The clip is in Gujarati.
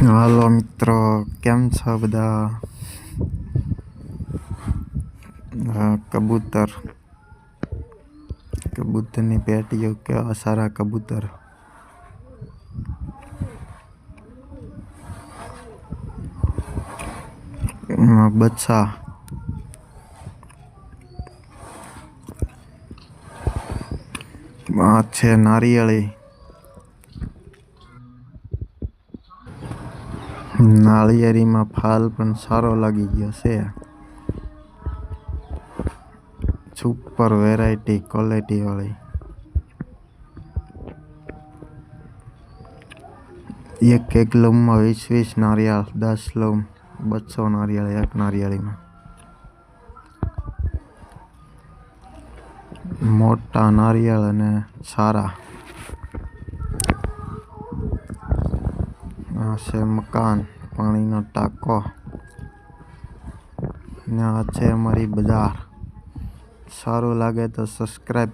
હાલો મિત્રો કેમ છો બધા કબૂતર કબૂતરની પેટીઓ કેવા સારા કબૂતર બચ્ચા છે નારિયેળી નાળિયેરીમાં ફાલ પણ સારો લાગી ગયો છે સુપર વેરાયટી ક્વોલિટી વાળી એક એક લૂમમાં વીસ વીસ નારિયેળ દસ લૂમ બસો નારિયેળ એક નારિયેળીમાં મોટા નારિયેળ અને સારા છે મકાન પાણીનો ટાંકો. ને આ છે અમારી બજાર. સારું લાગે તો સબસ્ક્રાઈબ